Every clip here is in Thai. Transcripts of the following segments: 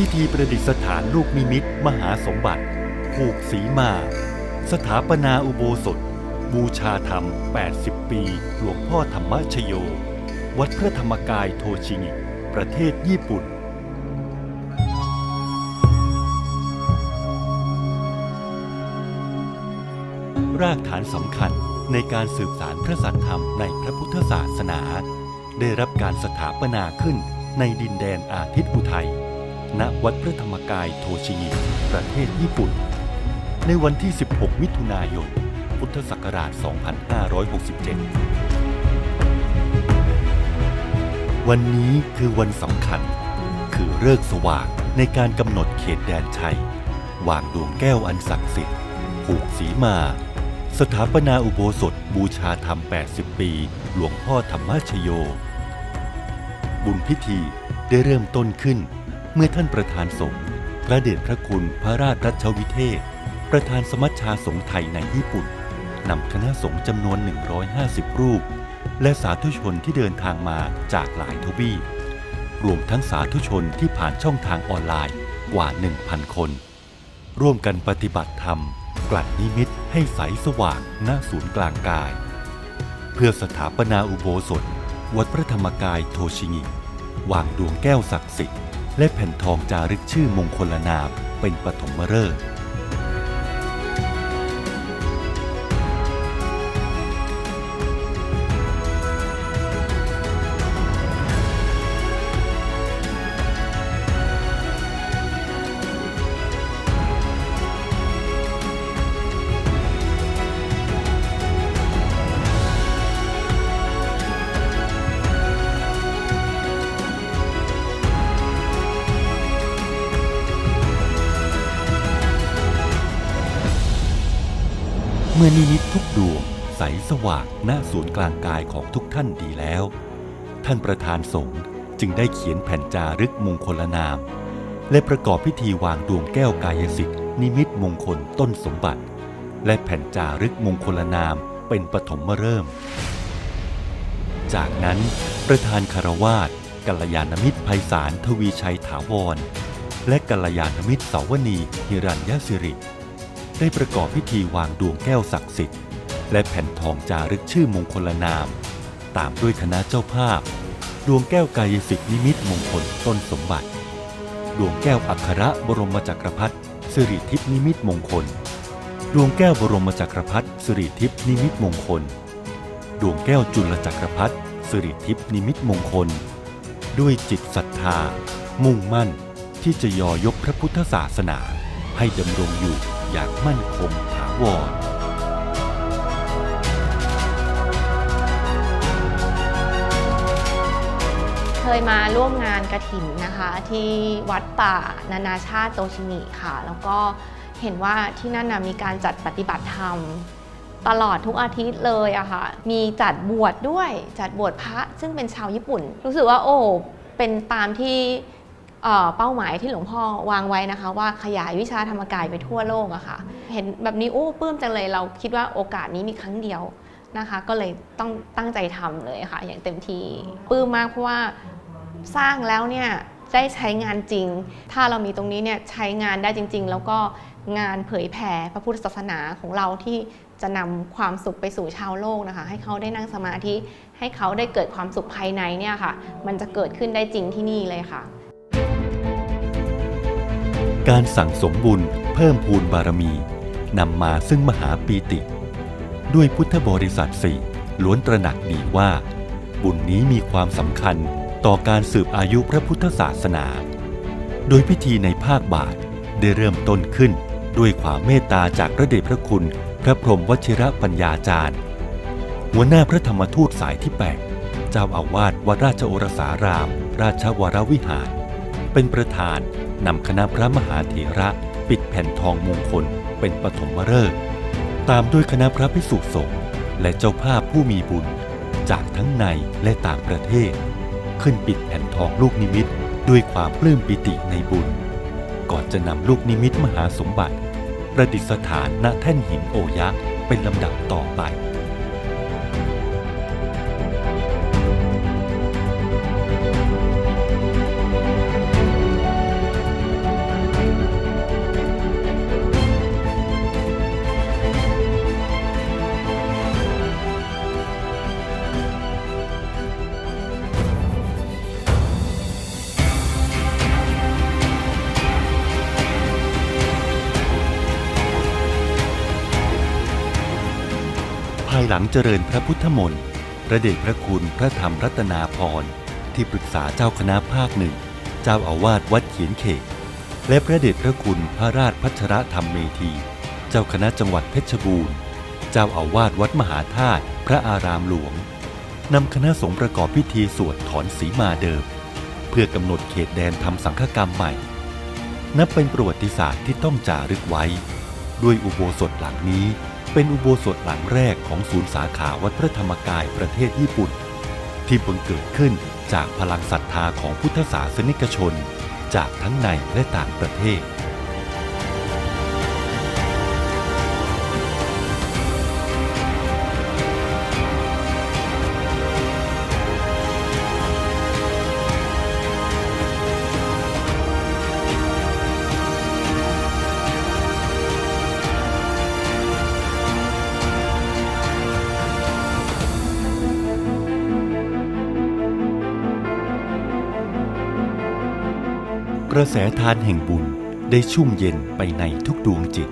พิธีประดิษฐานลูกนิมิตมหาสมบัติ ผูกสีมา สถาปนาอุโบสถ บูชาธรรม 80 ปี หลวงพ่อธรรมชโย วัดพระธรรมกายโทชิงิประเทศญี่ปุ่นรากฐานสำคัญในการสืบสารพระสัทธรรมในพระพุทธศาสนา ได้รับการสถาปนาขึ้นในดินแดนอาทิตย์อุทัย ณวัดพระธรรมกายโทชิงิประเทศญี่ปุ่น ในวันที่ 16 มิถุนายน พุทธศักราช 2567 วันนี้คือวันสำคัญ คือเลิกสว่างในการกำหนดเขตแดนชัย วางดวงแก้วอันศักดิ์สิทธิ์ผูกสีมา สถาปนาอุโบสถบูชาธรรม 80 ปี หลวงพ่อธรรมชโย บุญพิธีได้เริ่มต้นขึ้น เมื่อท่านประธานสงฆ์พระเดชพระคุณพระราชรัชวิเทศ ประธานสมัชชาสงฆ์ไทยในญี่ปุ่นนำคณะสงฆ์จำนวน 150 รูป และสาธุชนที่เดินทางมาจากหลายทวีปรวมทั้งสาธุชนที่ผ่านช่องทางออนไลน์กว่า 1,000 คน ร่วมกันปฏิบัติธรรม กลั่นนิมิตให้ใสสว่างณศูนย์กลางกาย เพื่อสถาปนาอุโบสถ วัดพระธรรมกายโทชิงิวางดวงแก้วศักดิ์สิทธิ์ และแผ่นทองจารึกชื่อมงคลนามเป็นปฐมฤกษ์ นิมิตทุกดวงใสสว่างณศูนย์กลางกายของทุกท่านดีแล้ว ท่านประธานสงฆ์จึงได้เขียนแผ่นจารึกมงคลนาม และประกอบพิธีวางดวงแก้วกายสิทธิ์นิมิตมงคลต้นสมบัติ และแผ่นจารึกมงคลนามเป็นปฐมฤกษ์จากนั้นประธานคารวาสกัลยาณมิตรไพศาลทวีชัยถาวร และกัลยาณมิตรเสาวนีฮิรัญยสิริ ได้ประกอบพิธีวางดวงแก้วศักดิ์สิทธิ์ และแผ่นทองจารึกชื่อมงคลนาม ตามด้วยคณะเจ้าภาพ ดวงแก้วกายสิทธิ์นิมิตมงคลต้นสมบัติ ดวงแก้วอัครบรมจักรพรรดิสิริทิพนิมิตมงคล ดวงแก้วบรมจักรพรรดิสิริทิพนิมิตมงคล ดวงแก้วจุลจักรพรรดิสิริทิพนิมิตมงคล ด้วยจิตศรัทธา มุ่งมั่นที่จะยอยกพระพุทธศาสนา ให้ดำรงอยู่อย่างมั่นคงถาวรเคยมาร่วมงานกระถินนะคะ ที่วัดป่านานาชาติโตชิงิค่ะ แล้วก็เห็นว่าที่นั่นนะมีการจัดปฏิบัติธรรม ตลอดทุกอาทิตย์เลยอะค่ะ มีจัดบวชดด้วยจัดบวชพระซึ่งเป็นชาวญี่ปุ่น รู้สึกว่าโอ้เป็นตามที่ เป้าหมายที่หลวงพ่อวางไว้นะคะ ว่าขยายวิชาธรรมกายไปทั่วโลกอะค่ะ เห็นแบบนี้โอ้ปลื้มจังเลยเราคิดว่าโอกาสนี้มีครั้งเดียวนะคะ ก็เลยต้องตั้งใจทำเลยค่ะ อย่างเต็มที่ปลื้มมากเพราะว่าสร้างแล้วเนี่ยได้ใช้งานจริง ถ้าเรามีตรงนี้เนี่ยใช้งานได้จริง ๆ แล้วก็งานเผยแผ่พระพุทธศาสนาของเราที่จะนำความสุขไปสู่ชาวโลกนะคะ ให้เขาได้นั่งสมาธิให้เขาได้เกิดความสุขภายในเนี่ยค่ะ มันจะเกิดขึ้นได้จริงที่นี่เลยค่ะ การสั่งสมบุญเพิ่มพูนบารมีนำมาซึ่งมหาปีติ ด้วยพุทธบริษัทสี่ล้วนตระหนักดีว่า บุญนี้มีความสำคัญต่อการสืบอายุพระพุทธศาสนา โดยพิธีในภาคบ่ายได้เริ่มต้นขึ้นด้วยความเมตตาจากพระเดชพระคุณ พระพรหมวชิระปัญญาจารย์ หัวหน้าพระธรรมทูตสายที่ 8 เจ้าอาวาสวัดราชโอรสาราม ราชวรวิหาร เป็นประธานนำคณะพระมหาเถระปิดแผ่นทองมงคลเป็นปฐมฤกษ์ตามด้วยคณะพระภิกษุสงฆ์และเจ้าภาพผู้มีบุญ จากทั้งในและต่างประเทศ ขึ้นปิดแผ่นทองลูกนิมิตด้วยความปลื้มปิติในบุญ ก่อนจะนำลูกนิมิตมหาสมบัติ ประดิษฐานณแท่นหินโอยะเป็นลำดับต่อไป ลังเจริญพระพุทธมนต์พระเดชพระคุณพระธรรมรัตนาพรที่ปรึกษาเจ้าคณะภาคหนึ่ง เจ้าอาวาสวัดเขียนเขต และพระเดชพระคุณพระราชพัชรธรรมเมธี เจ้าคณะจังหวัดเพชรบูรณ์ เจ้าอาวาสวัดมหาธาตุพระอารามหลวงนำคณะสงฆ์ประกอบพิธีสวดถอนสีมาเดิม เพื่อกำหนดเขตแดนทำสังฆกรรมใหม่ นับเป็นประวัติศาสตร์ที่ต้องจารึกไว้ ด้วยอุโบสถหลังนี้ เป็นอุโบสถหลังแรกของศูนย์สาขาวัดพระธรรมกายประเทศญี่ปุ่น ที่บังเกิดขึ้นจากพลังศรัทธาของพุทธศาสนิกชน จากทั้งในและต่างประเทศ กระแสทานแห่งบุญได้ชุ่มเย็นไปในทุกดวงจิต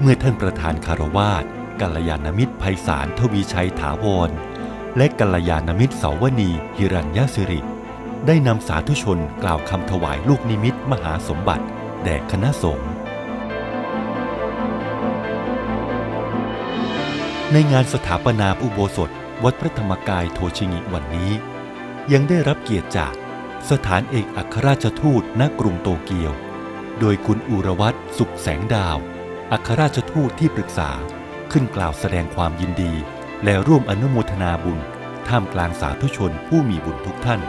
เมื่อท่านประธานคารวาสกัลยาณมิตรไพศาลทวีชัยถาวร และกัลยาณมิตรเสาวนีหิรัญญสิริ ได้นำสาธุชนกล่าวคำถวายลูกนิมิตมหาสมบัติ แด่คณะสงฆ์ในงานสถาปนาอุโบสถ วัดพระธรรมกายโทชิงิวันนี้ ยังได้รับเกียรติจาก สถานเอกอัครราชทูตณกรุงโตเกียว โดยคุณอุรวัตรสุขแสงดาว อัครราชทูตที่ปรึกษาขึ้นกล่าวแสดงความยินดี และร่วมอนุโมทนาบุญ ท่ามกลางสาธุชนผู้มีบุญทุกท่าน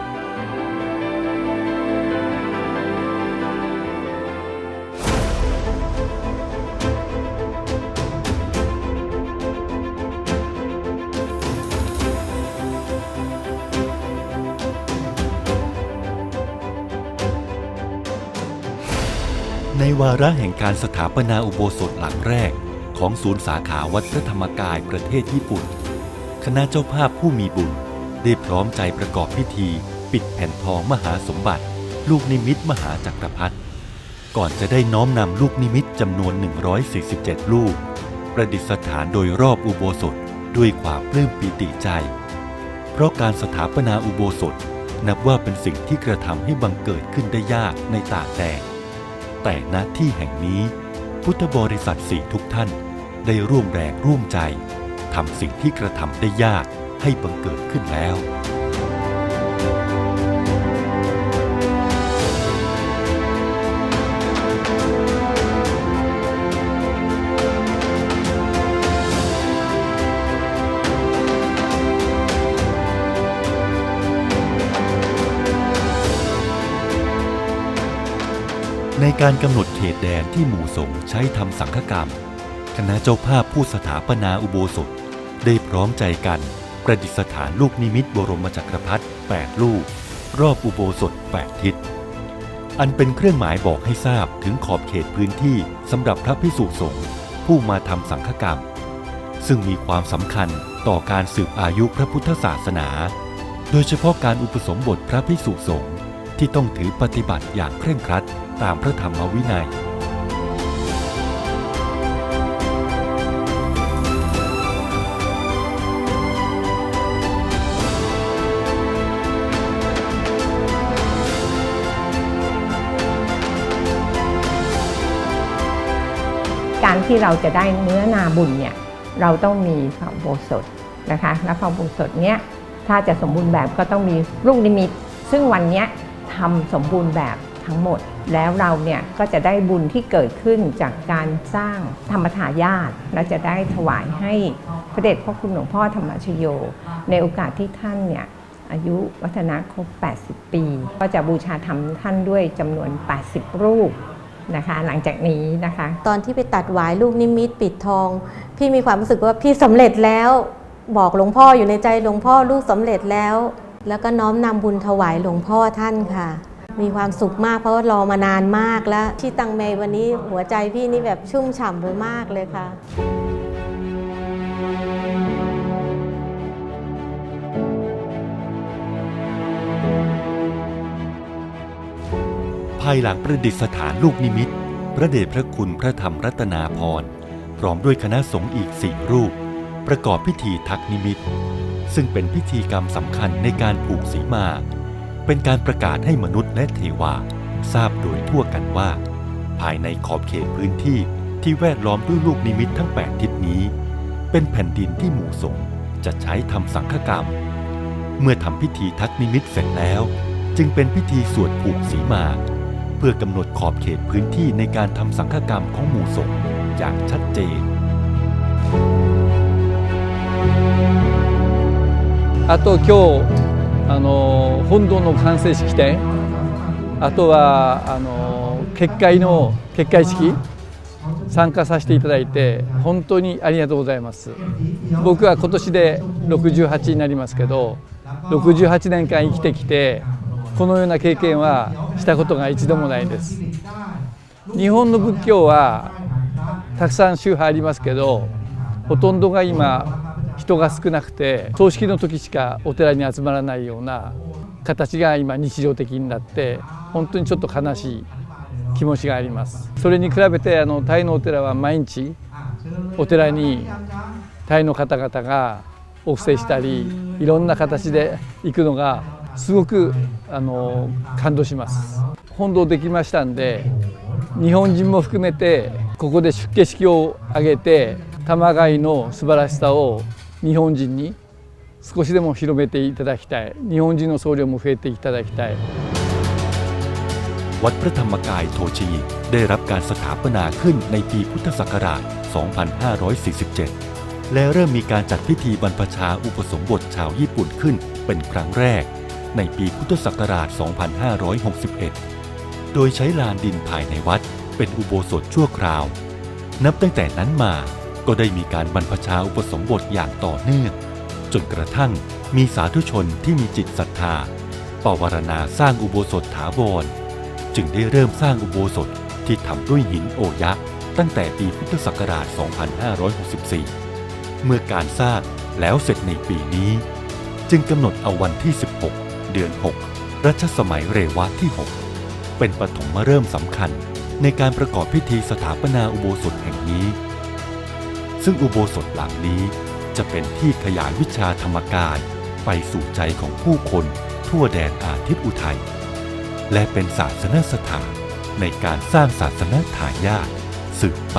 วาระแห่งการสถาปนาอุโบสถหลังแรกของศูนย์สาขาวัดพระธรรมกายประเทศญี่ปุ่น คณะเจ้าภาพผู้มีบุญได้พร้อมใจประกอบพิธี ปิดแผ่นทองมหาสมบัติ ลูกนิมิตมหาจักรพรรดิก่อนจะได้น้อมนำลูกนิมิตจำนวน 147 ลูก ประดิษฐานโดยรอบอุโบสถด้วยความปลื้มปีติใจ เพราะการสถาปนาอุโบสถนับว่าเป็นสิ่งที่กระทำให้บังเกิดขึ้นได้ยากในต่างแดน แต่ณที่แห่งนี้ พุทธบริษัทสี่ทุกท่านได้ร่วมแรงร่วมใจทำสิ่งที่กระทำได้ยากให้บังเกิดขึ้นแล้ว ในการกำหนดเขตแดนที่หมู่สงฆ์ใช้ทำสังฆกรรม คณะเจ้าภาพผู้สถาปนาอุโบสถ ได้พร้อมใจกัน ประดิษฐานลูกนิมิตบรมจักรพรรดิ8ลูก รอบอุโบสถ 8 ทิศ อันเป็นเครื่องหมายบอกให้ทราบถึงขอบเขตพื้นที่สำหรับพระพิสุสงฆ์ผู้มาทำสังฆกรรม ซึ่งมีความสำคัญต่อการสืบอายุพระพุทธศาสนา โดยเฉพาะการอุปสมบทพระพิสุสงฆ์ที่ต้องถือปฏิบัติอย่างเคร่งครัด ตามพระธรรมวินัยการที่เราจะได้เนื้อนาบุญเนี่ยเราต้องมีพระโบสถนะคะและพระโบสถเนี้ยถ้าจะสมบูรณ์แบบก็ต้องมีลูกนิมิต ซึ่งวันเนี้ยทำสมบูรณ์แบบ ทั้งหมด แล้วเราเนี่ยก็จะได้บุญที่เกิดขึ้นจากการสร้างธรรมทายาทและจะได้ถวายให้พระเดชพระคุณหลวงพ่อธรรมชโย ในโอกาสที่ท่านเนี่ยอายุวัฒนะครบ 80 ปี ก็จะบูชาธรรมท่านด้วยจำนวน 80 รูปนะคะหลังจากนี้นะคะ ตอนที่ไปตัดหวายลูกนิมิตปิดทอง พี่มีความรู้สึกว่าพี่สำเร็จแล้ว บอกหลวงพ่ออยู่ในใจหลวงพ่อลูกสำเร็จแล้ว แล้วก็น้อมนำบุญถวายหลวงพ่อท่านค่ะ มีความสุขมากเพราะว่ารอมานานมากแล้ว ที่ตังเมวันนี้หัวใจพี่นี่แบบชุ่มฉ่ำไปมากเลยค่ะ ภายหลังประดิษฐานลูกนิมิต พระเดชพระคุณพระธรรมรัตนาพรพร้อมด้วยคณะสงฆ์อีกสี่รูป ประกอบพิธีทักนิมิต ซึ่งเป็นพิธีกรรมสำคัญในการผูกสีมา เป็นการประกาศให้มนุษย์และเทวา ทราบโดยทั่วกันว่า ภายในขอบเขตพื้นที่ที่แวดล้อมด้วยลูกนิมิตทั้ง 8 ทิศนี้ เป็นแผ่นดินที่หมู่สงฆ์จะใช้ทำสังฆกรรม เมื่อทำพิธีทักนิมิตเสร็จแล้ว จึงเป็นพิธีสวดผูกสีมา เพื่อกำหนดขอบเขตพื้นที่ในการทำสังฆกรรมของหมู่สงฆ์อย่างชัดเจน あと今日 あの本堂の完成式典。あとはあの結界の結界式。参加させていただいて本当にありがとうございます。僕は今年で68になりますけど68年間生きてきてこのような経験はしたことが一度もないです。日本の仏教はたくさん宗派ありますけどほとんどが今人が少なくて葬式の時しかお寺に集まらないような形が今日常的になって本当にちょっと悲しい気持ちがあります。それに比べてあのタイのお寺は毎日お寺にタイの方々がお布施したりいろんな形で行くのがすごくあの感動します。本堂できましたんで日本人も含めてここで出家式を挙げて玉貝の素晴らしさを日本人に少しでも広めていただきたい日本人の僧侶も増えていただきたい วัดพระธรรมกายโทชิงิได้รับการสถาปนาขึ้นในปีพุทธศักราช 2547 และเริ่มมีการจัดพิธีบรรพชาอุปสมบทชาวญี่ปุ่นขึ้นเป็นครั้งแรก ในปีพุทธศักราช 2561 โดยใช้ลานดินภายในวัดเป็นอุโบสถชั่วคราว นับตั้งแต่นั้นมา ก็ได้มีการบรรพชาอุปสมบทอย่างต่อเนื่อง จนกระทั่งมีสาธุชนที่มีจิตศรัทธาปวารณาสร้างอุโบสถถาวร จึงได้เริ่มสร้างอุโบสถที่ทำด้วยหินโอยะตั้งแต่ปีพุทธศักราช 2564 เมื่อการสร้างแล้วเสร็จในปีนี้ จึงกำหนดเอาวันที่ 16 เดือน 6 รัชสมัยเรวะที่ 6 เป็นปฐมฤกษ์สำคัญในการประกอบพิธีสถาปนาอุโบสถแห่งนี้ ซึ่งอุโบสถหลังนี้จะเป็นที่ขยายวิชาธรรมกายไปสู่ใจของผู้คนทั่วแดนอาทิตย์อุทัย และเป็นศาสนสถานในการสร้างศาสนทายาทสืบไป